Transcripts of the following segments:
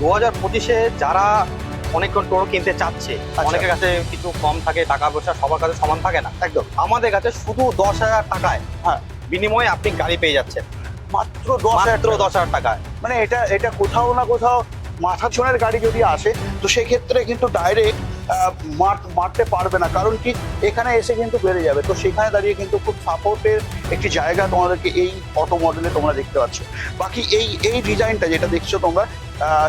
দু হাজার পঁচিশে যারা অনেকক্ষণ টোটো কিনতে চাচ্ছে অনেকের কাছে কিছু কম থাকে টাকা পয়সা সবার কাছে সমান থাকে না। একদম। আমাদের কাছে শুধু দশ হাজার টাকায় হ্যাঁ। বিনিময়ে আপনি গাড়ি পেয়ে যাচ্ছেন। মাত্র দশ হাজার মাত্র দশ হাজার টাকায়। মানে এটা এটা কোথাও না কোথাও মাথা ছোঁয়ার গাড়ি যদি আসে তো সেক্ষেত্রে কিন্তু ডাইরেক্ট মারতে পারবে না। কারণ কি? এখানে এসে কিন্তু বেড়ে যাবে। তো সেখানে দাঁড়িয়ে কিন্তু খুব সাপোর্টের একটি জায়গা তোমাদেরকে এই অটো মডেলে তোমরা দেখতে পাচ্ছ। বাকি এই এই ডিজাইনটা যেটা দেখছ তোমরা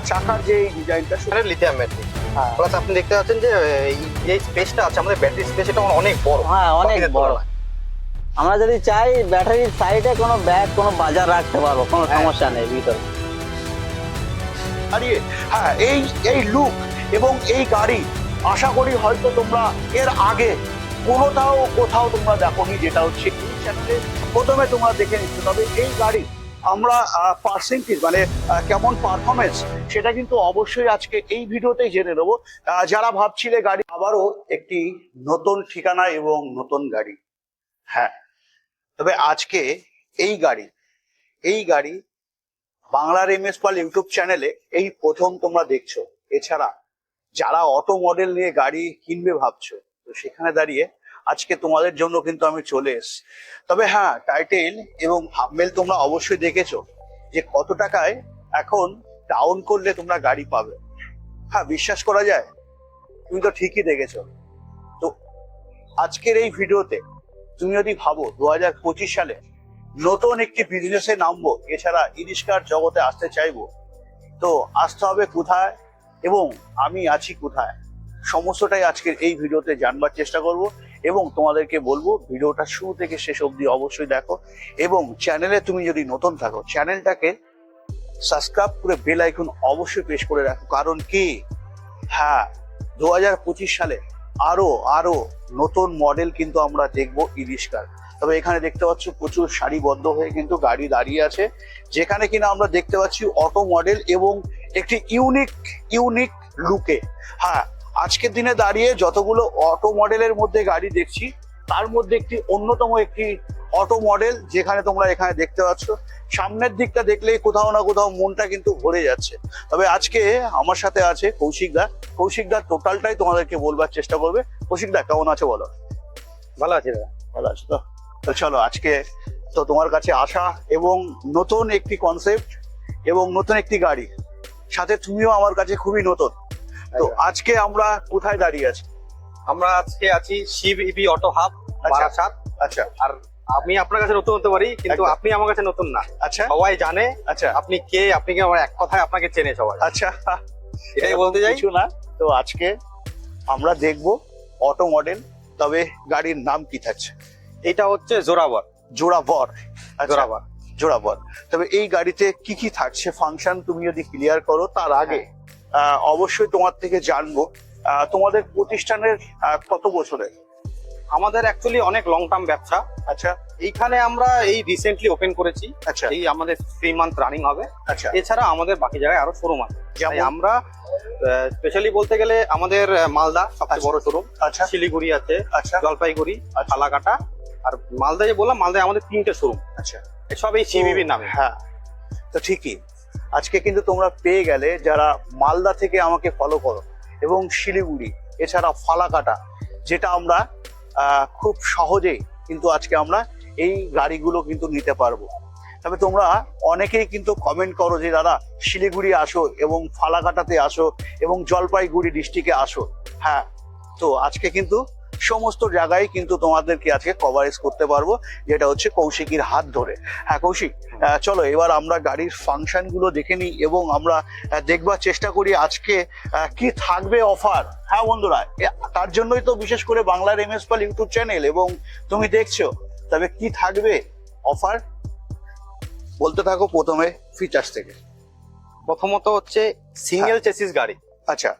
চাকার যে ডিজাইনটা সেটা লিথিয়াম ব্যাটারি হ্যাঁ। প্লাস আপনি দেখতে পাচ্ছেন যে এই স্পেসটা আছে আমাদের ব্যাটারি স্পেস এটা অনেক বড়। হ্যাঁ অনেক বড়। আমরা যদি চাই ব্যাটারির সাইডে কোনো ব্যাগ কোনো বাজার রাখতে পারব কোনো হ্যাঁ। সমস্যা নেই ভিতরে। দাঁড়িয়ে। হ্যাঁ এই এই লুক এবং এই গাড়ি আশা করি হয়তো তোমরা এর আগে কোনোটাও কোথাও তোমরা দেখোনি, যেটা হচ্ছে এই চ্যানেলে প্রথমে তোমরা দেখে নিচ্ছ। তবে এই গাড়ি আমরা পার্সেন্টেজ মানে কেমন পারফরমেন্স সেটা কিন্তু অবশ্যই আজকে এই ভিডিওতেই জেনে নেব। যারা ভাবছিলে গাড়ি আবারও একটি নতুন ঠিকানা এবং নতুন গাড়ি। হ্যাঁ তবে আজকে এই গাড়ি এই গাড়ি বাংলার এম এস পাল ইউটিউব চ্যানেলে এই প্রথম তোমরা দেখছ। এছাড়া যারা অটো মডেল নিয়ে গাড়ি কিনবে ভাবছ, তো সেখানে দাঁড়িয়ে আজকে তোমাদের জন্য কিন্তু আমি চলে এসেছি। তবে হ্যাঁ টাইটেল এবং হাবমেল তোমরা অবশ্যই দেখেছ যে কত টাকায় এখন ডাউন করলে তোমরা গাড়ি পাবে। হ্যাঁ বিশ্বাস করা যায়? তুমি তো ঠিকই দেখেছ। তো আজকের এই ভিডিওতে তুমি যদি ভাবো দু হাজার পঁচিশ সালে নতুন একটি বিজনেসে নামবো, এছাড়া ইরিশকার জগতে আসতে চাইব, তো আসতে হবে কোথায়? এবং আমি আছি কোথায়? সমস্তটাই আজকের এই ভিডিওতে জানবার চেষ্টা করব এবং তোমাদেরকে বলব, ভিডিওটা শুরু থেকে শেষ অবধি অবশ্যই দেখো এবং চ্যানেলে তুমি যদি নতুন থাকো, চ্যানেলটাকে সাবস্ক্রাইব করে বেল আইকন অবশ্যই প্রেস করে রাখো। কারণ কি? হ্যাঁ দু হাজার পঁচিশ সালে আরও আরও নতুন মডেল কিন্তু আমরা দেখব ইরিশকার তবে এখানে দেখতে পাচ্ছ প্রচুর সারিবদ্ধ হয়ে কিন্তু গাড়ি দাঁড়িয়ে আছে, যেখানে কিনা আমরা দেখতে পাচ্ছি অটো মডেল এবং একটি ইউনিক ইউনিক লুকে হ্যাঁ আজকের দিনে দাঁড়িয়ে যতগুলো অটো মডেলের মধ্যে গাড়ি দেখছি তার মধ্যে একটি অন্যতম একটি অটো মডেল যেখানে তোমরা এখানে দেখতে পাচ্ছ। সামনের দিকটা দেখলেই কোথাও না কোথাও মনটা কিন্তু ভরে যাচ্ছে। তবে আজকে আমার সাথে আছে কৌশিক দা। কৌশিক দা টোটালটাই তোমাদেরকে বলবার চেষ্টা করবে। কৌশিক দা কেমন আছে বলো? ভালো আছে দাদা। ভালো আছো তো? তো চলো আজকে তো তোমার কাছে আসা এবং নতুন একটি কনসেপ্ট এবং নতুন একটি গাড়ি। সাথে তুমিও আমার কাছে খুবই নতুন। তো আজকে আমরা কোথায় দাঁড়িয়ে আছি? আমরা আজকে আছি শিব ইভি অটো হাব আচ্ছা। বারাসাত। আচ্ছা। আর আমি আপনার কাছে নতুন হতে পারি কিন্তু আপনি আমার কাছে নতুন না। আচ্ছা। সবাই জানে আচ্ছা। আপনি কে আপনি কে আমার এক কথায় আপনাকে চেনে সবাই। আচ্ছা। এটাই বলতে চাই। কিছু না। তো আজকে আমরা দেখব অটো মডেল তবে গাড়ির নাম কি থাকছে? এটা হচ্ছে জোরাবর জোড়াবর। আচ্ছা, জোরাবর জোড়াবর তবে এই গাড়িতে কি কি থাকছে ফাংশন তুমি যদি ক্লিয়ার করো তার আগে অবশ্যই তোমার থেকে জানব তোমাদের প্রতিষ্ঠানের কত বছরের? আমাদের অ্যাকচুয়ালি অনেক লং টার্ম ব্যবসা। আচ্ছা। এইখানে আমরা এই রিসেন্টলি ওপেন করেছি। আচ্ছা। এই আমাদের থ্রি মান্থ রানিং হবে। আচ্ছা। এছাড়া আমাদের বাকি জায়গায় আরও শোরুম আছে। আমরা স্পেশালি বলতে গেলে আমাদের মালদা আচ্ছা। সবচেয়ে বড় শোরুম আচ্ছা। শিলিগুড়ি আছে আচ্ছা। জলপাইগুড়ি আচ্ছা। ফালাকাটা আর মালদা যে বললাম মালদায় আমাদের তিনটে শোরুম আচ্ছা। সব এই সিবিবির নামে। হ্যাঁ। তো ঠিকই। আজকে কিন্তু তোমরা পেয়ে গেলে যারা মালদা থেকে আমাকে ফলো করো এবং শিলিগুড়ি এছাড়া ফালাকাটা যেটা আমরা খুব সহজেই কিন্তু আজকে আমরা এই গাড়িগুলো কিন্তু নিতে পারব। তবে তোমরা অনেকেই কিন্তু কমেন্ট করো যে দাদা শিলিগুড়ি আসো এবং ফালাকাটাতে আসো এবং জলপাইগুড়ি ডিস্ট্রিক্টে আসো। হ্যাঁ তো আজকে কিন্তু সমস্ত জায়গায় কিন্তু তোমাদেরকে আজকে কভারেজ করতে পারব যেটা হচ্ছে কৌশিকীর হাত ধরে। হ্যাঁ কৌশিক চলো এবার আমরা গাড়ির ফাংশনগুলো দেখে নিই এবং আমরা দেখবার চেষ্টা করি আজকে কি থাকবে অফার হ্যাঁ বন্ধুরা তার জন্যই তো বিশেষ করে বাংলার M S Pal YouTube channel এবং তুমি দেখছ তবে কি থাকবে অফার বলতে থাকো প্রথমে ফিচার্স থেকে। প্রথমত হচ্ছে সিঙ্গেল হ্যাঁ। চেসিস গাড়ি। আচ্ছা।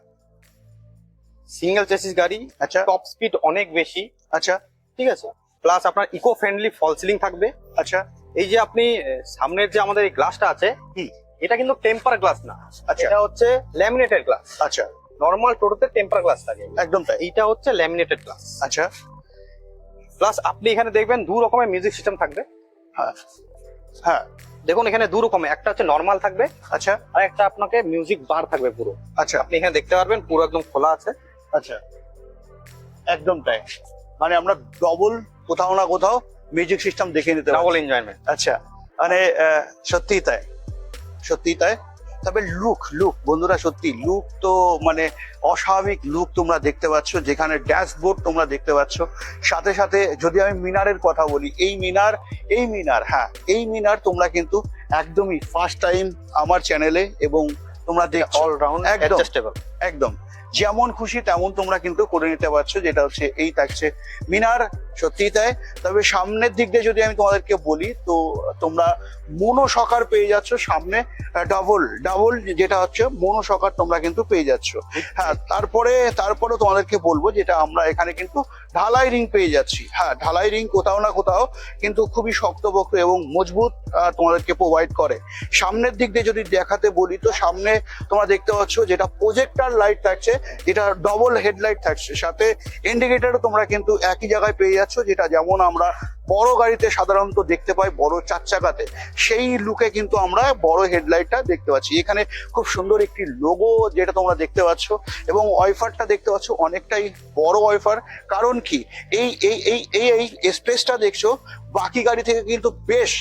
সিঙ্গেল চেসিস গাড়ি আচ্ছা। টপ স্পিড অনেক বেশি। আচ্ছা। ঠিক আছে? প্লাস আপনার ইকো ফ্রেন্ডলি ফল সিলিং থাকবে। আচ্ছা। এই যে আপনি সামনের যে আমাদের এই গ্লাসটা আছে। এটা কিন্তু টেম্পার গ্লাস না। আচ্ছা। এটা হচ্ছে ল্যামিনেটেড গ্লাস আচ্ছা। নর্মাল টোটোতে টেম্পার গ্লাস থাকে। একদম তাই। এইটা হচ্ছে ল্যামিনেটেড গ্লাস আচ্ছা। প্লাস আপনি এখানে দেখবেন দু রকমের মিউজিক সিস্টেম থাকবে। হ্যাঁ। হ্যাঁ। দেখুন এখানে দু রকমের। একটা হচ্ছে নর্মাল থাকবে। আচ্ছা। আর একটা আপনাকে মিউজিক বার থাকবে পুরো। আচ্ছা। আপনি এখানে দেখতে পারবেন পুরো একদম খোলা আছে। আচ্ছা। একদম তাই। মানে আমরা ডবল কোথাও না কোথাও মিউজিক সিস্টেম দেখে নিতে ডাবল এনজয়মেন্ট আচ্ছা। মানে আহ, সত্যিই তাই। সত্যিই তাই। তবে লুক লুক বন্ধুরা সত্যি লুক তো মানে অস্বাভাবিক লুক তোমরা দেখতে পাচ্ছ। যেখানে ড্যাশবোর্ড তোমরা দেখতে পাচ্ছ। সাথে সাথে যদি আমি মিনারের কথা বলি এই মিনার এই মিনার হ্যাঁ এই মিনার তোমরা কিন্তু একদমই ফার্স্ট টাইম আমার চ্যানেলে এবং তোমরা দেখছ অলরাউন্ড একদম। একদম। যেমন খুশি তেমন তোমরা কিন্তু করে নিতে পারছ যেটা হচ্ছে এই থাকছে মিনার সত্যিই তাই। তবে সামনের দিক দিয়ে যদি আমি তোমাদেরকে বলি, তো তোমরা মনো সকার পেয়ে যাচ্ছ সামনে ডাবল ডাবল যেটা হচ্ছে মনো সকার তোমরা কিন্তু পেয়ে যাচ্ছ। হ্যাঁ তারপরে তারপরে তোমাদেরকে বলব যেটা আমরা এখানে কিন্তু ঢালাই রিং পেয়ে যাচ্ছি। হ্যাঁ ঢালাই রিং কোথাও না কোথাও কিন্তু খুবই শক্তপোক্ত এবং মজবুত তোমাদেরকে প্রোভাইড করে। সামনের দিক দিয়ে যদি দেখাতে বলি, তো সামনে তোমরা দেখতে পাচ্ছ যেটা প্রজেক্টার লাইট থাকছে, যেটা ডবল হেডলাইট থাকছে। সাথে ইন্ডিকেটারও তোমরা কিন্তু একই জায়গায় পেয়ে যাচ্ছ যেটা যেমন আমরা বড় গাড়িতে সাধারণত দেখতে পাই, বড় চার চাকাতে সেই লুকে কিন্তু আমরা বড় হেডলাইটটা দেখতে পাচ্ছি। এখানে খুব সুন্দর একটি লোগো যেটা তোমরা দেখতে পাচ্ছ, এবং ওয়াইফারটা দেখতে পাচ্ছ, অনেকটাই বড় ওয়াইফার। কারণ কি? এই এই এই এই এই স্পেসটা দেখছ, বাকি গাড়ি থেকে কিন্তু বেশ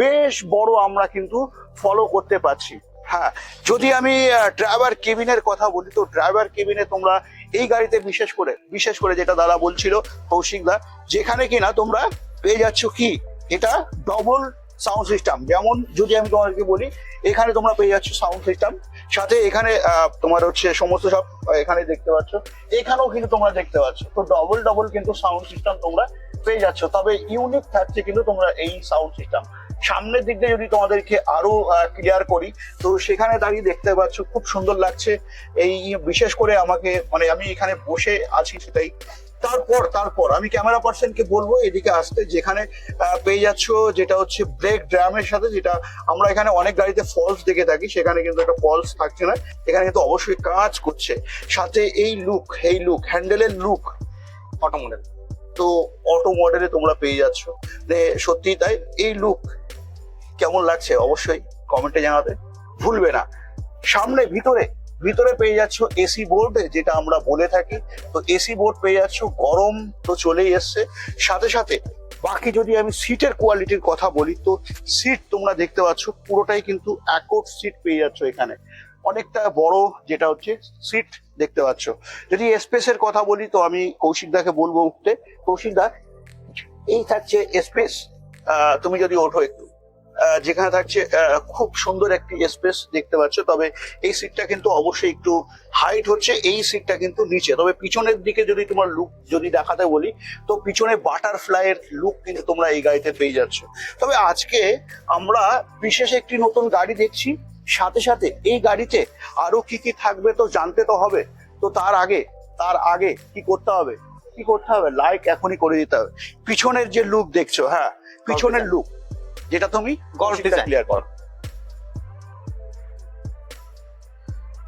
বেশ বড় আমরা কিন্তু ফলো করতে পারছি। হ্যাঁ যদি আমি ড্রাইভার কেবিনের কথা বলি, তো ড্রাইভার কেবিনে তোমরা এই গাড়িতে বিশেষ করে বিশেষ করে যেটা দাদা বলছিল, কৌশিক দা, যেখানে কিনা তোমরা পেয়ে যাচ্ছ কি? এটা ডবল সাউন্ড সিস্টেম যেমন যদি আমি তোমাদেরকে বলি, এখানে তোমরা পেয়ে যাচ্ছ সাউন্ড সিস্টেম সাথে এখানে তোমার হচ্ছে সমস্ত সব এখানে দেখতে পাচ্ছ, এখানেও কিন্তু তোমরা দেখতে পাচ্ছ। তো ডবল ডবল কিন্তু সাউন্ড সিস্টেম তোমরা পেয়ে যাচ্ছ। তবে ইউনিক থাকছে কিন্তু তোমরা এই সাউন্ড সিস্টেম সামনের দিক দিয়ে যদি তোমাদেরকে আরও ক্লিয়ার করি, তো সেখানে দাঁড়িয়ে দেখতে পাচ্ছ, খুব সুন্দর লাগছে। এই বিশেষ করে আমাকে মানে আমি এখানে বসে আছি সেটাই। তারপর তারপর আমি ক্যামেরা পার্সনকে বলব, এদিকে আসতে, যেখানে পেয়ে যাচ্ছ যেটা হচ্ছে ব্রেক ড্রামের সাথে, যেটা আমরা এখানে অনেক গাড়িতে ফলস দেখে থাকি, সেখানে কিন্তু একটা ফলস থাকছে না। এখানে কিন্তু অবশ্যই কাজ করছে। সাথে এই লুক এই লুক হ্যান্ডেলের লুক অটো মডেল তো অটো মডেলে তোমরা পেয়ে যাচ্ছ। সত্যি তাই, এই লুক কেমন লাগছে অবশ্যই কমেন্টে জানাতে ভুলবে না। সামনে ভিতরে ভিতরে পেয়ে যাচ্ছ এসি বোর্ড যেটা আমরা বলে থাকি। তো এসি বোর্ড পেয়ে যাচ্ছ, গরম তো চলেই এসছে। সাথে সাথে বাকি যদি আমি সিটের কোয়ালিটির কথা বলি, তো সিট তোমরা দেখতে পাচ্ছ, পুরোটাই কিন্তু অ্যাকোড সিট পেয়ে যাচ্ছ এখানে। অনেকটা বড় যেটা হচ্ছে সিট দেখতে পাচ্ছ। যদি স্পেসের কথা বলি, তো আমি কৌশিক দাকে বলব উঠতে। কৌশিক দা, এই থাকছে স্পেস তুমি যদি ওঠো একটু। যেখানে থাকছে খুব সুন্দর একটি স্পেস দেখতে পাচ্ছ। তবে এই সিটটা কিন্তু অবশ্যই একটু হাইট হচ্ছে এই সিটটা কিন্তু নিচে। তবে পিছনের দিকে যদি তোমার লুক যদি দেখাতে বলি তো পিছনে বাটারফ্লাই এর লুক কিন্তু তোমরা এই গাড়িতে পেয়ে যাচ্ছ। তবে আজকে আমরা বিশেষ একটি নতুন গাড়ি দেখছি। সাথে সাথে এই গাড়িতে আরও কি কি থাকবে তো জানতে তো হবে। তো তার আগে তার আগে কি করতে হবে? কি করতে হবে? লাইক এখনই করে দিতে হবে। পিছনের যে লুক দেখছ হ্যাঁ পিছনের লুক যেটা তুমি। ক্লিয়ার করো।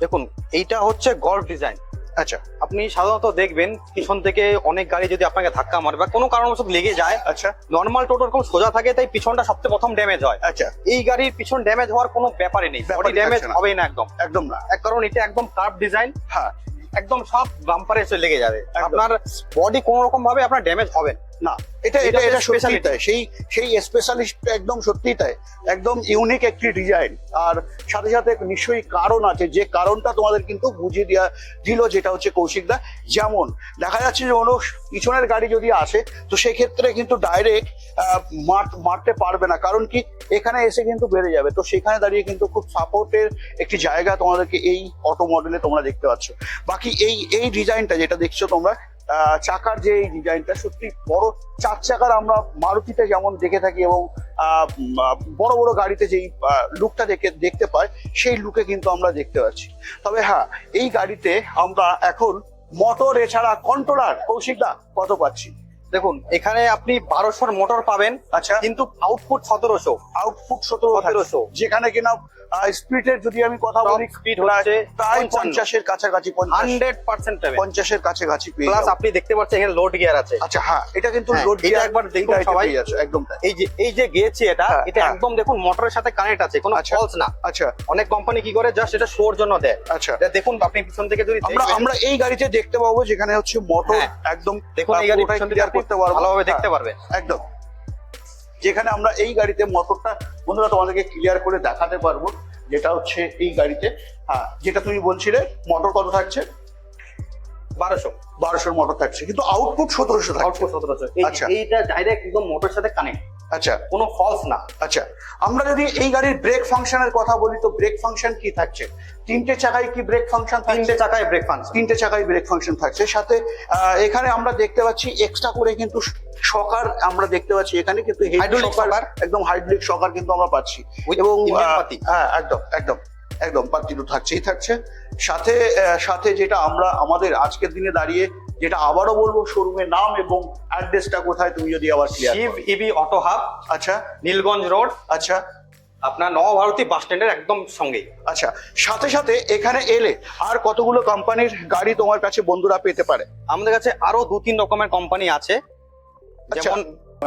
দেখুন এইটা হচ্ছে গল্ফ ডিজাইন আচ্ছা। আপনি সাধারণত দেখবেন পিছন থেকে অনেক গাড়ি যদি আপনাকে ধাক্কা মারে বা কোনো কারণবশত লেগে যায় আচ্ছা। নর্মাল টোটো এরকম সোজা থাকে তাই পিছনটা সবচেয়ে প্রথম ড্যামেজ হয়। আচ্ছা। এই গাড়ির পিছন ড্যামেজ হওয়ার কোনো ব্যাপারই নেই। Body damage. হবেই না একদম। একদম না। এক কারণ এটা একদম কার্ভ ডিজাইন হ্যাঁ। একদম সব বাম্পারে এসে লেগে যাবে। আপনার বডি কোনো রকম ভাবে আপনার ড্যামেজ হবে না। না এটা এটা এটা সত্যি তাই। সেই সেই স্পেশালিস্ট একদম সত্যি তাই। একদম ইউনিক একটি ডিজাইন আর সাথে সাথে নিশ্চয়ই কারণ আছে। যে কারণটা তোমাদের কিন্তু বুঝিয়ে দেওয়া দিল যেটা হচ্ছে কৌশিকদা যেমন দেখা যাচ্ছে যে কোনো পিছনের গাড়ি যদি আসে তো সেক্ষেত্রে কিন্তু ডাইরেক্ট মারতে পারবে না। কারণ কি? এখানে এসে কিন্তু বেড়ে যাবে। তো সেখানে দাঁড়িয়ে কিন্তু খুব সাপোর্টের একটি জায়গা তোমাদেরকে এই অটো মডেলে তোমরা দেখতে পাচ্ছ। বাকি এই এই ডিজাইনটা যেটা দেখছ তোমরা চাকার যে এই ডিজাইনটা সত্যি বড় চার চাকার আমরা মারুতিতে যেমন দেখে থাকি এবং বড় বড় গাড়িতে যেই লুকটা দেখে দেখতে পাই সেই লুকে কিন্তু আমরা দেখতে পাচ্ছি। তবে হ্যাঁ এই গাড়িতে আমরা এখন মোটর এছাড়া কন্ট্রোলার কৌশিকদা কত পাচ্ছি? দেখুন এখানে আপনি বারোশোর মোটর পাবেন আচ্ছা। কিন্তু আউটপুট সতেরোশো আউটপুট সতেরো সতেরোশো। যেখানে কিনা স্পিডের যদি আমি কথা বলি speed হচ্ছে প্রায় পঞ্চাশের কাছাকাছি হান্ড্রেড পার্সেন্ট পঞ্চাশের কাছাকাছি প্লাস আপনি দেখতে পাচ্ছেন এখানে লোড গিয়ার আছে। আচ্ছা হ্যাঁ এটা কিন্তু হ্যাঁ, লোড এটা একবার দেখুন সবাই। একদম এই যে এই যে গিয়েছি এটা হ্যাঁ, এটা হ্যাঁ। একদম দেখুন মোটরের সাথে কানেক্ট আছে কোনো আচ্ছা। ফলস না। আচ্ছা। অনেক কোম্পানি কি করে জাস্ট এটা শোর জন্য দেয়। আচ্ছা। দেখুন আপনি পিছন থেকে যদি আমরা আমরা এই গাড়িতে দেখতে পাবো যেখানে হচ্ছে মোটর হ্যাঁ। একদম দেখুন এই গাড়ি করতে পারব। ভালোভাবে হ্যাঁ, দেখতে পারবেন একদম। যেখানে আমরা এই গাড়িতে মোটরটা বন্ধুরা তোমাদেরকে ক্লিয়ার করে দেখাতে পারব যেটা হচ্ছে এই গাড়িতে। হ্যাঁ যেটা তুমি বলছিলে মোটর কত থাকছে? বারোশো। বারোশোর মোটর থাকছে কিন্তু আউটপুট সতেরোশো আউটপুট সতেরোশো। আচ্ছা। এইটা ডাইরেক্ট একদম মোটর সাথে কানেক্ট আচ্ছা কোনো ফলস না। আচ্ছা আমরা যদি এই গাড়ির ব্রেক ফাংশনের কথা বলি তো ব্রেক ফাংশন কি থাকছে? তিনটে চাকায় কি ব্রেক ফাংশন তিনটে চাকায় ব্রেক ফাংশন তিনটে চাকায় ব্রেক ফাংশন থাকছে। সাথে এখানে আমরা দেখতে পাচ্ছি এক্সট্রা করে কিন্তু শকার আমরা দেখতে পাচ্ছি। এখানে কিন্তু shocker, shocker। একদম হাইড্রোলিক শকার কিন্তু আমরা পাচ্ছি। এবং। হ্যাঁ একদম একদম একদম পাত্তি তো থাকছেই থাকছে। সাথে সাথে যেটা আমরা আমাদের আজকের দিনে দাঁড়িয়ে যেটা আবারও বলব শোরুমের নাম এবং অ্যাড্রেসটা কোথায় তুমি যদি আবার Shiva E B auto hub. Nilganj road. আচ্ছা। আপনার নবভারতী বাস স্ট্যান্ডের একদম সঙ্গে আচ্ছা সাথে সাথে এখানে এলে আর কতগুলো কোম্পানির গাড়ি তোমার কাছে বন্ধুরা পেতে পারে? আমাদের কাছে আরও দু তিন রকমের কোম্পানি আছে। আচ্ছা। যেমন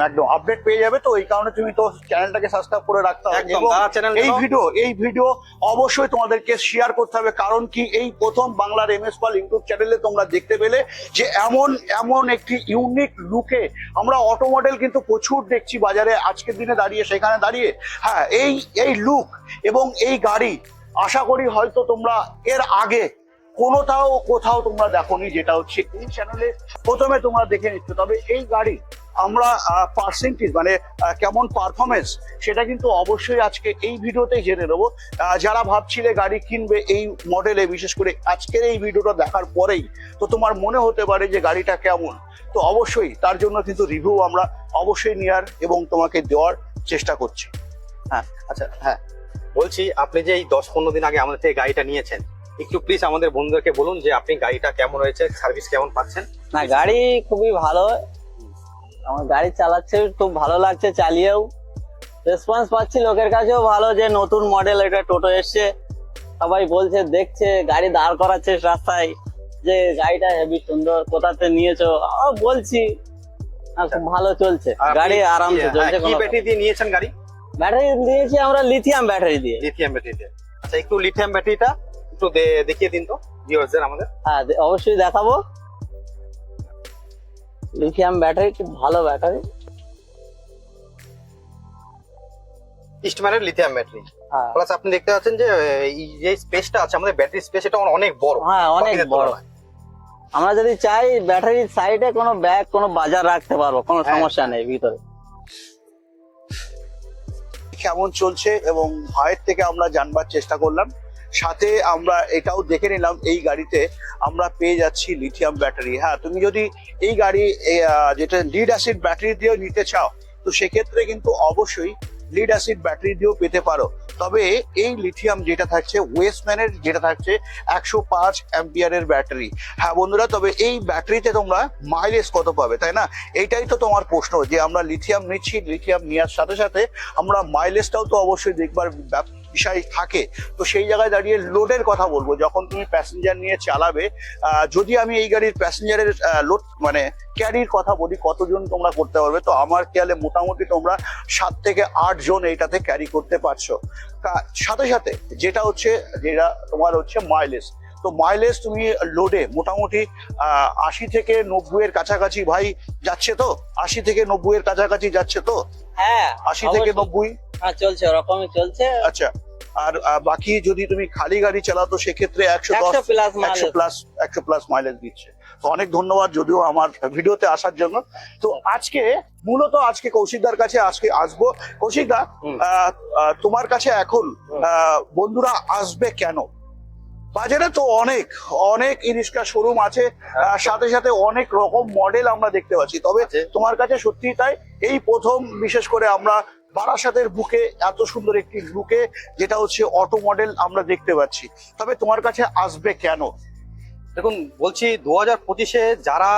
একদম আপডেট পেয়ে যাবে তো এই কারণে তুমি তো চ্যানেলটাকে সাবস্ক্রাইব করে রাখতে হবে। এই ভিডিও এই ভিডিও অবশ্যই তোমাদেরকে শেয়ার করতে হবে কারণ কি এই প্রথম বাংলার এমএস পাল ইউটিউব চ্যানেলে তোমরা দেখতে পেলে যে এমন এমন একটি ইউনিক লুকে আমরা অটো মডেল কিন্তু প্রচুর দেখছি বাজারে আজকের দিনে দাঁড়িয়ে সেখানে দাঁড়িয়ে। হ্যাঁ এই এই লুক এবং এই গাড়ি আশা করি হয়তো তোমরা এর আগে কোনোটাও কোথাও তোমরা দেখোনি যেটা হচ্ছে এই চ্যানেলে প্রথমে তোমরা দেখে নিচ্ছ। তবে এই গাড়ি আমরা পার্সেন্টেজ মানে কেমন পারফরমেন্স সেটা কিন্তু অবশ্যই আজকে এই ভিডিওতেই জেনে নেব। আহ, যারা ভাবছিলে গাড়ি কিনবে এই মডেলে বিশেষ করে আজকের এই ভিডিওটা দেখার পরেই তো তোমার মনে হতে পারে যে গাড়িটা কেমন? তো অবশ্যই তার জন্য কিন্তু রিভিউ আমরা অবশ্যই নেওয়ার এবং তোমাকে দেওয়ার চেষ্টা করছি। হ্যাঁ আচ্ছা হ্যাঁ। বলছি আপনি যে এই দশ পনেরো দিন আগে আমাদের থেকে গাড়িটা নিয়েছেন একটু প্লিজ আমাদের বন্ধুদেরকে বলুন যে আপনি গাড়িটা কেমন হয়েছে সার্ভিস কেমন পাচ্ছেন? না গাড়ি খুবই ভালো। আমার গাড়ি চালাচ্ছে খুব ভালো লাগছে চালিয়েও। রেসপন্স পাচ্ছি লোকের কাছেও ভালো যে নতুন মডেল এটা টোটো এসছে। সবাই বলছে দেখছে গাড়ি দাঁড় করাচ্ছে রাস্তায় যে গাড়িটা হেভি সুন্দর কোথাতে নিয়েছো? বলছি। ভালো চলছে। গাড়ি আরামসে চলছে হ্যাঁ, কি ব্যাটারি দিয়ে নিয়েছেন গাড়ি? ব্যাটারি দিয়েছি আমরা লিথিয়াম ব্যাটারি দিয়ে। লিথিয়াম ব্যাটারি দিয়ে। আচ্ছা একটু লিথিয়াম ব্যাটারিটা একটু দেখিয়ে দিন তো ভিউয়ার্সদের আমাদের। হ্যাঁ অবশ্যই দেখাবো। লিথিয়াম ব্যাটারি খুব ভালো ব্যাটারি ইস্টম্যানের লিথিয়াম ব্যাটারি হ্যাঁ। প্লাস আপনি দেখতে পাচ্ছেন যে এই যে স্পেসটা আছে আমাদের ব্যাটারি স্পেস এটা অনেক বড়। হ্যাঁ অনেক বড়। আমরা যদি চাই ব্যাটারির সাইডে কোনো ব্যাগ কোনো বাজার রাখতে পারব কোনো হ্যাঁ। সমস্যা নেই ভিতরে। কেমন চলছে এবং ভাইয়ের থেকে আমরা জানবার চেষ্টা করলাম। সাথে আমরা এটাও দেখে নিলাম, এই গাড়িতে আমরা পেয়ে যাচ্ছি লিথিয়াম ব্যাটারি হ্যাঁ তুমি যদি এই গাড়ি যেটা লিড অ্যাসিড ব্যাটারি দিয়েও নিতে চাও, তো সেক্ষেত্রে কিন্তু অবশ্যই লিড অ্যাসিড ব্যাটারি দিয়েও পেতে পারো। তবে এই লিথিয়াম যেটা থাকছে ওয়েস্টম্যানের যেটা থাকছে, একশো পাঁচ অ্যাম্পিয়ারের ব্যাটারি হ্যাঁ বন্ধুরা, তবে এই ব্যাটারিতে তোমরা মাইলেজ কত পাবে, তাই না? এইটাই তো তোমার প্রশ্ন, যে আমরা লিথিয়াম নিচ্ছি লিথিয়াম নেওয়ার সাথে সাথে আমরা মাইলেজটাও তো অবশ্যই দেখবার বিষয় থাকে তো সেই জায়গায় দাঁড়িয়ে লোডের কথা বলব। যখন তুমি প্যাসেঞ্জার নিয়ে চালাবে যদি আমি এই গাড়ির প্যাসেঞ্জারের লোড মানে ক্যারির কথা বলি কতজন তোমরা করতে পারবে? তো আমার খেয়ালে মোটামুটি তোমরা সাত থেকে আট জন এইটাতে ক্যারি করতে পারছ। সাথে সাথে যেটা হচ্ছে যেটা তোমার হচ্ছে মাইলেজ তো মাইলেজ তুমি লোডে মোটামুটি আহ, আশি থেকে নব্বই এর কাছাকাছি ভাই যাচ্ছে তো? আশি থেকে নব্বই এর কাছাকাছি যাচ্ছে তো? হ্যাঁ আশি থেকে নব্বই? হ্যাঁ চলছে ওরকমই চলছে। আচ্ছা আর বাকি যদি তুমি খালি গাড়ি চালাও তো সেক্ষেত্রে একশো দশ একশো প্লাস একশো প্লাস মাইলেজ দিচ্ছে। তো অনেক ধন্যবাদ যদিও আমার ভিডিওতে আসার জন্য। তো আজকে মূলত আজকে কৌশিকদার কাছে আজকে আসব। কৌশিকদা তোমার কাছে এখন বন্ধুরা আসবে কেন? বাজারে তো অনেক অনেক ইরিস্কা শোরুম আছে আহ, সাথে সাথে অনেক রকম মডেল আমরা দেখতে পাচ্ছি। তবে তোমার কাছে সত্যি তাই এই প্রথম বিশেষ করে আমরা বারাসাতের বুকে এত সুন্দর একটি লুকে যেটা হচ্ছে অটো মডেল আমরা দেখতে পাচ্ছি। তবে তোমার কাছে আসবে কেন? দেখুন বলছি দু হাজার পঁচিশে যারা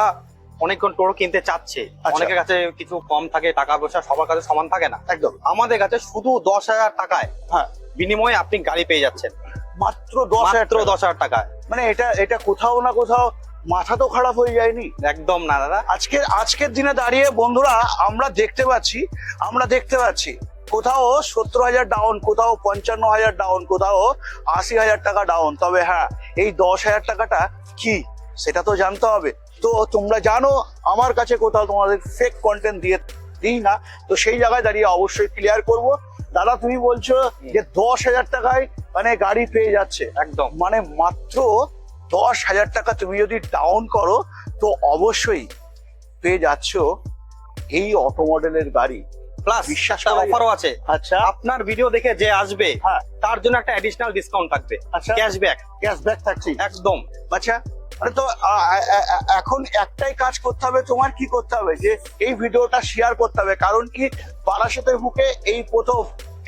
অনেকক্ষণ টোটো কিনতে চাচ্ছে আচ্ছা। অনেকের কাছে কিছু কম থাকে টাকা পয়সা সবার কাছে সমান থাকে না। একদম। আমাদের কাছে শুধু দশ হাজার টাকায় হ্যাঁ। বিনিময়ে আপনি গাড়ি পেয়ে যাচ্ছেন। মাত্র দশ হাজার মাত্র দশ হাজার টাকা মানে এটা এটা কোথাও না কোথাও মাথা তো খারাপ হয়ে যায়নি। একদম না দাদা। আজকে আজকের দিনে দাঁড়িয়ে বন্ধুরা আমরা দেখতে পাচ্ছি আমরা দেখতে পাচ্ছি কোথাও সত্তর হাজার ডাউন কোথাও পঞ্চান্ন হাজার ডাউন কোথাও আশি হাজার টাকা ডাউন তবে হ্যাঁ এই দশ হাজার টাকাটা কি সেটা তো জানতে হবে। তো তোমরা জানো আমার কাছে কোথাও তোমাদের ফেক কন্টেন্ট দিয়ে দিই না। তো সেই জায়গায় দাঁড়িয়ে অবশ্যই ক্লিয়ার করব। দাদা তুমি বলছো যে দশ হাজার টাকায় মানে গাড়ি পেয়ে যাচ্ছে। একদম। মানে মাত্র দশ হাজার টাকা তুমি যদি ডাউন করো তো অবশ্যই পেয়ে যাচ্ছ এই অটো মডেলের গাড়ি। প্লাস বিশ্বাস। অফারও আছে। আচ্ছা। আপনার ভিডিও দেখে যে আসবে হ্যাঁ। তার জন্য একটা অ্যাডিশনাল ডিসকাউন্ট থাকবে। আচ্ছা। ক্যাশব্যাক ক্যাশব্যাক থাকছি। একদম। আচ্ছা তো এখন একটাই কাজ করতে হবে তোমার কি করতে হবে? যে এই ভিডিওটা শেয়ার করতে হবে। কারণ কি বারাসাতের বুকে এই প্রথম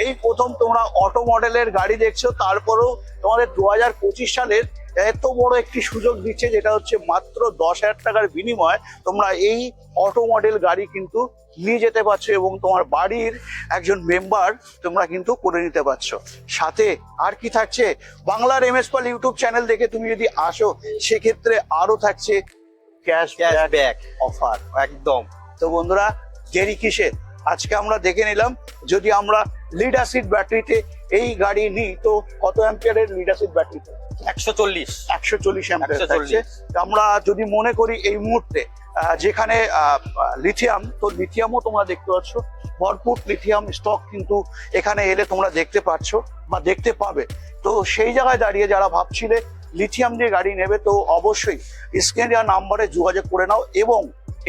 এই প্রথম তোমরা অটো মডেলের গাড়ি দেখছ তারপরেও তোমাদের দু হাজার পঁচিশ সালের এত বড় একটি সুযোগ দিচ্ছে যেটা হচ্ছে মাত্র দশ হাজার টাকার বিনিময়ে তোমরা এই অটো মডেল গাড়ি কিন্তু নিয়ে যেতে পারছ এবং তোমার বাড়ির একজন মেম্বার তোমরা কিন্তু করে নিতে পারছ। সাথে আর কি থাকছে? বাংলার M S Pal YouTube channel দেখে তুমি যদি আসো সেক্ষেত্রে আরও থাকছে ক্যাশ ক্যাশব্যাক অফার একদম। তো বন্ধুরা দেরি কিসের? আজকে আমরা দেখে নিলাম যদি আমরা লিড অ্যাসিড ব্যাটারিতে এই গাড়ি নিই তো কত অ্যাম্পিয়ারের লিড অ্যাসিড ব্যাটারিতে একশো চল্লিশ। একশো চল্লিশ অ্যাম্পিয়ার 140 থাকছে তো আমরা যদি মনে করি এই মুহূর্তে যেখানে লিথিয়াম তো লিথিয়ামও তোমরা দেখতে পাচ্ছ ভরপুর লিথিয়াম স্টক কিন্তু এখানে এলে তোমরা দেখতে পাচ্ছ বা দেখতে পাবে। তো সেই জায়গায় দাঁড়িয়ে যারা ভাবছিলে লিথিয়াম দিয়ে গাড়ি নেবে তো অবশ্যই স্ক্রিনে দেওয়া নাম্বারে যোগাযোগ করে নাও এবং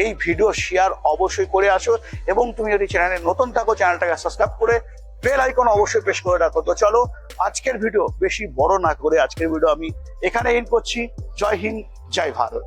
এই ভিডিও শেয়ার অবশ্যই করে আসো। এবং তুমি যদি চ্যানেলে নতুন থাকো চ্যানেলটাকে সাবস্ক্রাইব করে বেল আইকন অবশ্যই প্রেস করে রাখো। তো চলো, আজকের ভিডিও বেশি বড় না করে আজকের ভিডিও আমি এখানে এন্ড করছি। জয় হিন্দ, জয় ভারত।